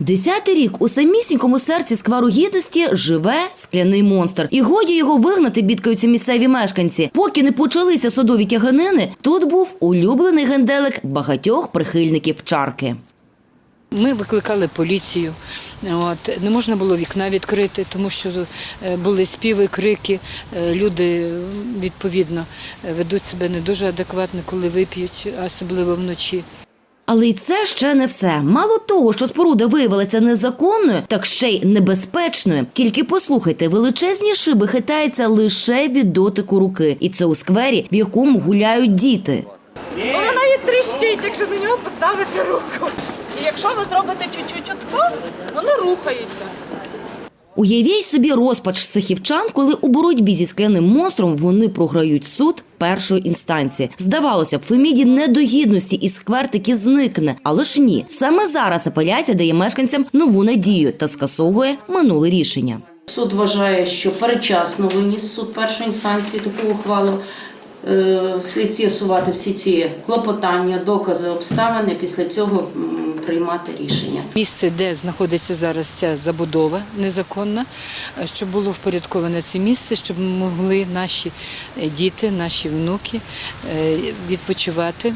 Десятий рік у самісінькому серці сквару гідності живе скляний монстр. І годі його вигнати бідкаються місцеві мешканці. Поки не почалися садові тяганини, тут був улюблений генделик багатьох прихильників чарки. Ми викликали поліцію. От не можна було вікна відкрити, тому що е, були співи, крики. Е, Люди відповідно е, ведуть себе не дуже адекватно, коли вип'ють, особливо вночі. Але й це ще не все. Мало того, що споруда виявилася незаконною, так ще й небезпечною. Тільки послухайте, величезні шиби хитаються лише від дотику руки, і це у сквері, в якому гуляють діти. Воно навіть тріщить, якщо на нього поставити руку. І якщо ви зробите чуть-чуть отко, воно рухається. Уявіть собі розпач сихівчан, коли у боротьбі зі скляним монстром вони програють суд першої інстанції. Здавалося б, Феміді недогідності і сквер таки зникне, але ж ні. Саме зараз апеляція дає мешканцям нову надію та скасовує минуле рішення. Суд вважає, що передчасно виніс суд першої інстанції таку ухвалу. Е, Слід з'ясувати всі ці клопотання, докази, обставини, після цього приймати рішення. Місце, де знаходиться зараз ця забудова незаконна, е, щоб було впорядковане це місце, щоб могли наші е, діти, наші внуки е, відпочивати,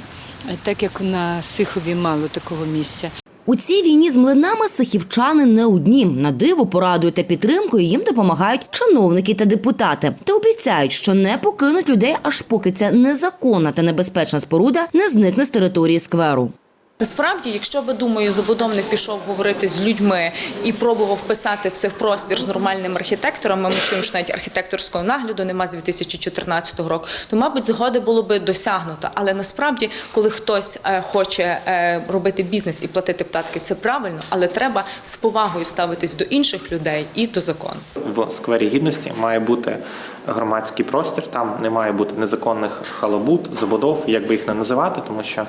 так як на Сихові мало такого місця. У цій війні з млинами сихівчани не одні. На диво порадою та підтримкою їм допомагають чиновники та депутати. Та обіцяють, що не покинуть людей, аж поки ця незаконна та небезпечна споруда не зникне з території скверу. Насправді, якщо би думаю, забудовник пішов говорити з людьми і пробував писати все в простір з нормальним архітектором, ми чуємо, що навіть архітекторського нагляду нема з 2014 року, то мабуть згоди було би досягнуто. Але насправді, коли хтось е, хоче е, робити бізнес і платити податки, це правильно, але треба з повагою ставитись до інших людей і до закону. в сквері гідності має бути громадський простір. Там не має бути незаконних халабут, забудов, як би їх не називати, тому що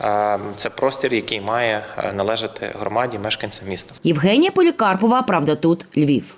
е, це простір, який має е, належати громаді, мешканцям міста. Євгенія Полікарпова, правда, тут Львів.